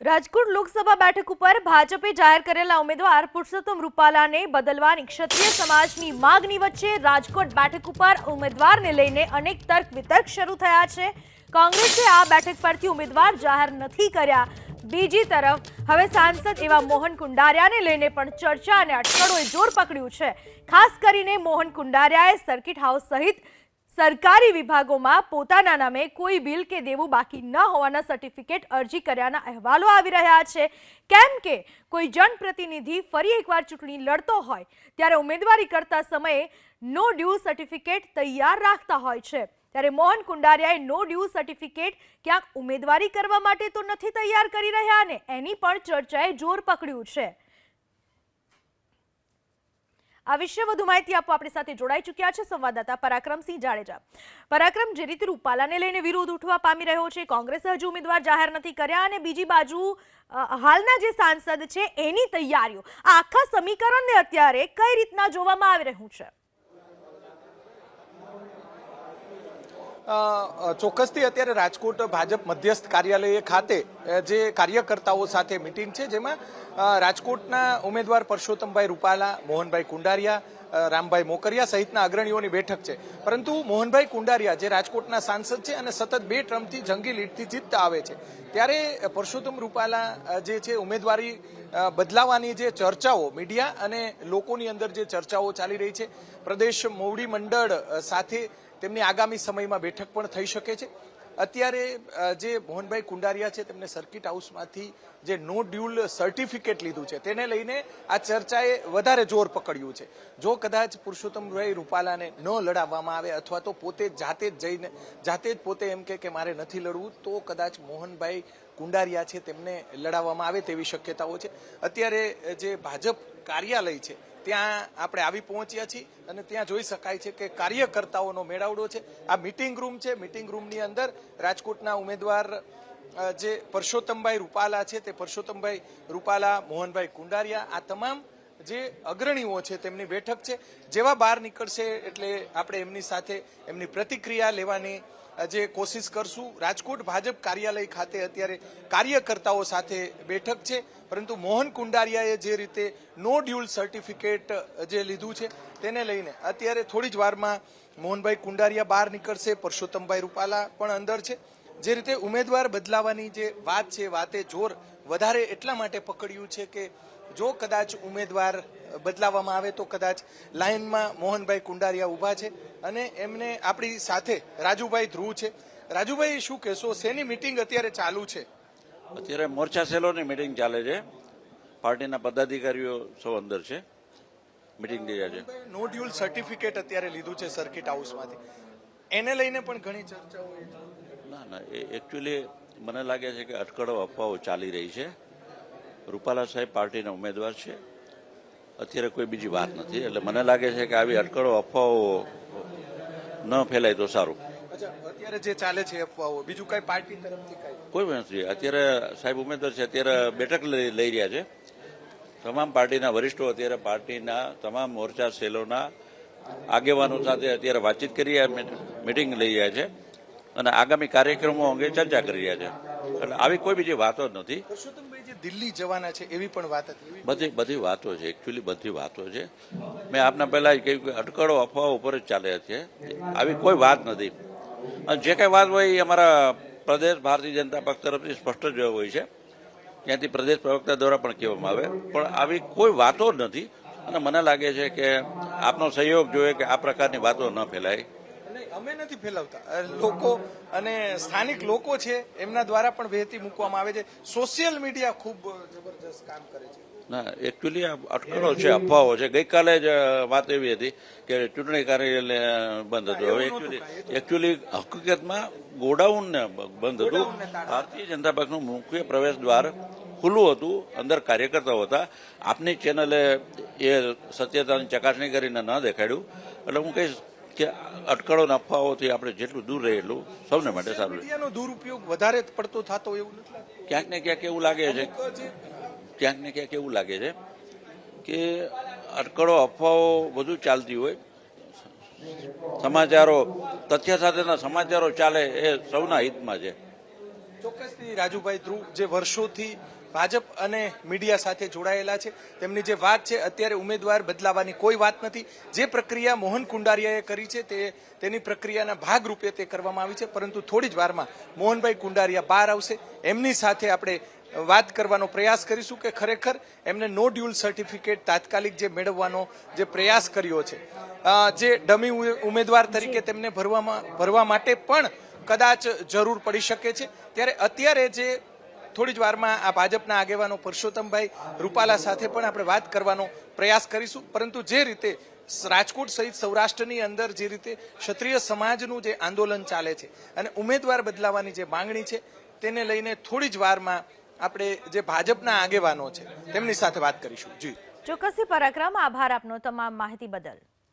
રાજકોટ લોકસભા બેઠક ઉપર ભાજપે જાહેર કરેલા ઉમેદવાર પુરુષોત્તમ રૂપાલાને બદલવાની ક્ષત્રિય સમાજની માગણી વચ્ચે રાજકોટ બેઠક ઉપર ઉમેદવારને લઈને અનેક તર્ક વિતર્ક શરૂ થયા છે. કોંગ્રેસે આ બેઠક પરથી ઉમેદવાર જાહેર નથી કર્યા. બીજી તરફ, હવે સાંસદ એવા મોહન કુંડારિયાને લઈને પણ ચર્ચા અને અટકળોએ જોર પકડ્યું છે. ખાસ કરીને મોહન કુંડારિયાએ સર્કિટ હાઉસ સહિત સરકારી વિભાગોમાં પોતાના નામે કોઈ બિલ કે દેવું બાકી ન હોવાના સર્ટિફિકેટ અરજી કર્યાના અહેવાલો આવી રહ્યા છે. કેમ કે કોઈ જનપ્રતિનિધિ ફરી એકવાર ચૂંટણી લડતો હોય, ત્યારે ઉમેદવારી કરતા સમયે નો ડ્યુ સર્ટિફિકેટ તૈયાર રાખતા હોય છે. ત્યારે મોહન કુંડારિયાએ નો ડ્યુ સર્ટિફિકેટ ક્યાંક ઉમેદવારી કરવા માટે તો નથી તૈયાર કરી રહ્યા ને એની પણ ચર્ચાએ જોર પકડ્યું છે. આ વિશે વધુ માહિતી આપવા આપણી સાથે જોડાઈ ચૂક્યા છે સંવાદદાતા પરાક્રમસિંહ જાડેજા. પરાક્રમ, જે રીતે રૂપાલાને લઈને વિરોધ ઉઠવા પામી રહ્યો છે, કોંગ્રેસે હજુ ઉમેદવાર જાહેર નથી કર્યા અને બીજી બાજુ હાલના જે સાંસદ છે, એની તૈયારીઓ. આ આખા સમીકરણને અત્યારે કઈ રીતના જોવામાં આવી રહ્યું છે? ચોક્કસથી અત્યારે રાજકોટ ભાજપ મધ્યસ્થ કાર્યાલય ખાતે જે કાર્યકર્તાઓ સાથે મિટિંગ છે, જેમાં રાજકોટના ઉમેદવાર પરસોત્તમભાઈ રૂપાલા, મોહનભાઈ કુંડારિયા રામભાઈ મોકરિયા સહિતના અગ્રણીઓની બેઠક છે. પરંતુ મોહનભાઈ કુંડારિયા, જે રાજકોટના સાંસદ છે અને સતત બે ટ્રમથી જંગી લીડથી જીતતા આવે છે, ત્યારે પરસોત્તમ રૂપાલા જે છે ઉમેદવારી બદલાવાની જે ચર્ચાઓ મીડિયા અને લોકોની અંદર જે ચર્ચાઓ ચાલી રહી છે, પ્રદેશ મોવડી મંડળ સાથે તેમની આગામી સમયમાં બેઠક પણ થઈ શકે છે. અત્યારે જે મોહનભાઈ કુંડારિયા છે, તેમને સર્કિટ હાઉસમાંથી જે નો ડ્યુલ સર્ટિફિકેટ લીધું છે, તેને લઈને આ ચર્ચાએ વધારે જોર પકડ્યું છે. જો કદાચ પુરુષોત્તમભાઈ રૂપાલાને ન લડાવવામાં આવે અથવા તો પોતે જાતે જ જઈને, જાતે જ પોતે એમ કે મારે નથી લડવું, તો કદાચ મોહનભાઈ કુંડારિયા છે, તેમને લડાવવામાં આવે તેવી શક્યતાઓ છે. અત્યારે જે ભાજપ કાર્યાલય છે, ત્યાં આપણે આવી પહોંચ્યા છીએ અને ત્યાં જોઈ શકાય છે કે કાર્યકર્તાઓનો મેળાવડો છે. આ મિટિંગ રૂમ છે મિટિંગ રૂમની અંદર રાજકોટના ઉમેદવાર જે પરસોત્તમભાઈ રૂપાલા છે, તે પરસોત્તમભાઈ રૂપાલા, મોહનભાઈ કુંડારિયા, આ તમામ જે અગ્રણીઓ છે, તેમની બેઠક છે. જેવા બહાર નીકળશે એટલે આપણે એમની સાથે એમની પ્રતિક્રિયા લેવાની જે કોશિશ કરશું. રાજકોટ ભાજપ કાર્યાલય ખાતે અત્યારે કાર્યકર્તાઓ સાથે બેઠક છે. પરંતુ મોહન કુંડારિયાએ જે રીતે નો ડ્યુલ સર્ટિફિકેટ જે લીધું છે તેને લઈને અત્યારે થોડી જ વારમાં મોહનભાઈ કુંડારિયા બહાર નીકળશે. પરસોત્તમભાઈ રૂપાલા પણ અંદર છે. જે રીતે ઉમેદવાર બદલાવાની જે વાત છે, વાતે જોર વધારે એટલા માટે પકડ્યું છે કે જો કદાચ ઉમેદવાર બદલાવવામાં આવે તો કદાચ લાઇનમાં મોહનભાઈ કુંડારિયા ઊભા છે અને એમને આપણી સાથે રાજુભાઈ ધ્રુવ છે. રાજુભાઈ શું કહેશો? શેની મિટિંગ અત્યારે ચાલુ છે? અત્યારે મોરચા સેલોની મિટિંગ ચાલે છે. પાર્ટીના પદાધિકારીઓ સૌ અંદર છે. મિટિંગ થઈ છે. નો ડ્યુલ સર્ટિફિકેટ અત્યારે લીધું છે સર્કિટ હાઉસમાંથી એને લઈને પણ ઘણી ચર્ચાઓ ના ના એ એકચ્યુઅલી મને લાગે છે કે અટકળો અફવાઓ ચાલી રહી છે. રૂપાલા સાહેબ પાર્ટીના ઉમેદવાર છે. અત્યારે કોઈ બીજી વાત નથી. એટલે મને લાગે છે કે આવી અટકળો અફવાઓ ન ફેલાય તો સારું. અત્યારે જે ચાલે છે અફવાઓ બીજું કઈ પાર્ટી તરફથી કોઈ? નથી. અત્યારે સાહેબ ઉમેદવાર છે અત્યારે બેઠક લઈ રહ્યા છે. તમામ પાર્ટીના વરિષ્ઠો અત્યારે પાર્ટીના તમામ મોરચા સેલોના આગેવાનો સાથે અત્યારે વાતચીત કરી મિટિંગ લઈ રહ્યા છે. અને આગામી કાર્યક્રમો અંગે ચર્ચા કરી રહ્યા છે. એટલે આવી કોઈ બીજી વાતો જ નથી. પરસોત્તમભાઈ જે દિલ્હી જવાના છે એવી પણ વાત હતી. બધી બધી વાતો છે. એકચ્યુઅલી બધી વાતો છે. મેં આપના પહેલા કહ્યું કે અટકળો અફવાઓ ઉપર જ ચાલે છે. આવી કોઈ વાત નથી. અને જે કઈ વાત હોય એ અમારા પ્રદેશ ભારતીય જનતા પક્ષ તરફથી સ્પષ્ટ જ હોય છે. ત્યાંથી પ્રદેશ પ્રવક્તા દ્વારા પણ કહેવામાં આવે. પણ આવી કોઈ વાતો જ નથી. અને મને લાગે છે કે આપનો સહયોગ જોઈએ કે આ પ્રકારની વાતો ન ફેલાય. અમે નથી ફેલાવતા. લોકો અને સ્થાનિક લોકો છે એમના દ્વારા પણ વહેતી મૂકવામાં આવે છે. સોશિયલ મીડિયા ખૂબ જબરજસ્ત કામ કરે છે. ના એકચ્યુઅલી આ અટકળો છે અફવાઓ છે. ગઈકાલે જ વાત એવી હતી કે ચૂંટણી કાર્યાલય બંધ હતું. હવે એકચ્યુઅલી એકચ્યુઅલી હકીકતમાં ગોડાઉન ને બંધ હતું. ભારતીય જનતા પક્ષનું મુખ્ય પ્રવેશ દ્વાર ખુલ્લું હતું અંદર કાર્યકર્તાઓ હતા. આપની ચેનલે એ સત્યતાની ચકાસણી કરીને ન દેખાડ્યું. એટલે હું કહીશ કે અટકળો ને અફવાઓથી આપણે જેટલું દૂર રહે એટલું સૌને માટે સારું રહે. દુરુપયોગ વધારે પડતો થતો એવું નથી ક્યાંક ને ક્યાંક એવું લાગે છે. ક્યાંક ને ક્યાંક એવું લાગે છે કે અટકળો અફવાઓ બધું ચાલતી હોય. સમાચારો તથ્ય સાથેના સમાચારો ચાલે એ સૌના હિતમાં છે. ચોક્કસથી રાજુભાઈ ધ્રુવ જે વર્ષોથી ભાજપ અને મીડિયા સાથે જોડાયેલા છે તેમની જે વાત છે અત્યારે ઉમેદવાર બદલાવાની કોઈ વાત નથી. જે પ્રક્રિયા મોહન કુંડારિયાએ કરી છે તે તેની પ્રક્રિયાના ભાગરૂપે તે કરવામાં આવી છે પરંતુ થોડી જ વારમાં મોહનભાઈ કુંડારિયા બહાર આવશે. એમની સાથે આપણે વાત કરવાનો પ્રયાસ કરીશું કે ખરેખર એમને નો ડ્યુલ સર્ટિફિકેટ તાત્કાલિક જે મેળવવાનો જે પ્રયાસ કર્યો છે. જે ડમી ઉમેદવાર તરીકે તેમને ભરવામાં ભરવા માટે પણ કદાચ જરૂર પડી શકે છે. ત્યારે અત્યારે જે થોડી જ વારમાં આ ભાજપના આગેવાનો પરસોત્તમભાઈ રૂપાલા સાથે પણ આપણે વાત કરવાનો પ્રયાસ કરીશું. પરંતુ જે રીતે રાજકોટ સહિત સૌરાષ્ટ્રની અંદર જે રીતે ક્ષત્રિય સમાજનું જે આંદોલન ચાલે છે અને ઉમેદવાર બદલાવાની જે માંગણી છે, તેને લઈને થોડી જ વારમાં આપણે જે ભાજપના આગેવાનો છે, તેમની સાથે વાત કરીશું. જી. ચોક્કસથી પરાક્રમ. આભાર આપનો તમામ માહિતી બદલ.